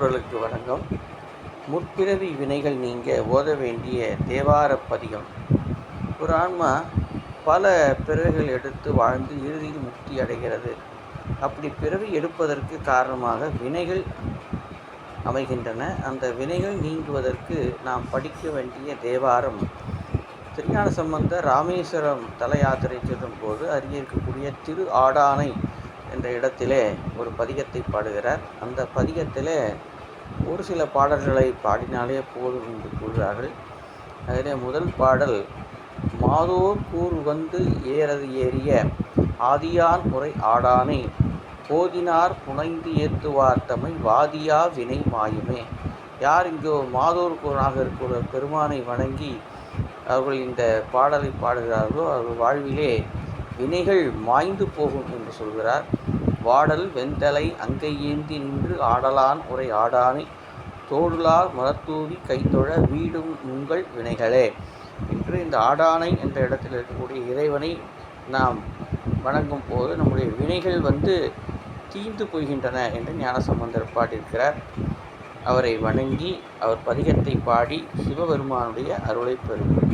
நண்பர்களுக்கு வணக்கம். முற்பிறவி வினைகள் நீங்க ஓத வேண்டிய தேவார பதிகம். ஒரு ஆன்மா பல பிறவிகள் எடுத்து வாழ்ந்து இறுதியில் முக்தி அடைகிறது. அப்படி பிறவி எடுப்பதற்கு காரணமாக வினைகள் அமைகின்றன. அந்த வினைகள் நீங்குவதற்கு நாம் படிக்க வேண்டிய தேவாரம். திருஞான சம்பந்த ராமேஸ்வரம் தல யாத்திரை செல்லும் போது அருகே இருக்கக்கூடிய திரு ஆடானை என்ற இடத்திலே ஒரு பதிகத்தை பாடுகிறார். அந்த பதிகத்திலே ஒரு சில பாடல்களை பாடினாலே போதும் என்று கூறுகிறார்கள். அதிலே முதல் பாடல் மாதோர் கூர் வந்து ஏறது ஏறிய ஆதியான் முறை ஆடானே போதினார் புனைந்து ஏத்துவார் தம்மை வாதியா வினை மாயுமே. யார் இங்கோ மாதோர் கூறாக இருக்கிற பெருமானை வணங்கி அவர்கள் இந்த பாடலை பாடுகிறார்களோ அவர்கள் வாழ்விலே வினைகள் மாய்ந்து போகும் என்று சொல்கிறார். வாடல் வெண்தலை அங்கை ஏந்தி நின்று ஆடலான் உரை ஆடானை தோடுலார் மலத்தூவி கைத்தொழ வீடும் உங்கள் வினைகளே. என்று இந்த ஆடானை என்ற இடத்தில் இருக்கக்கூடிய இறைவனை நாம் வணங்கும் போது நம்முடைய வினைகள் வந்து தீந்து போகின்றன என்று ஞானசம்பந்தர் பாடியிருக்கிறார். அவரை வணங்கி அவர் பதிகத்தை பாடி சிவபெருமானுடைய அருளை பெறுகிறோம்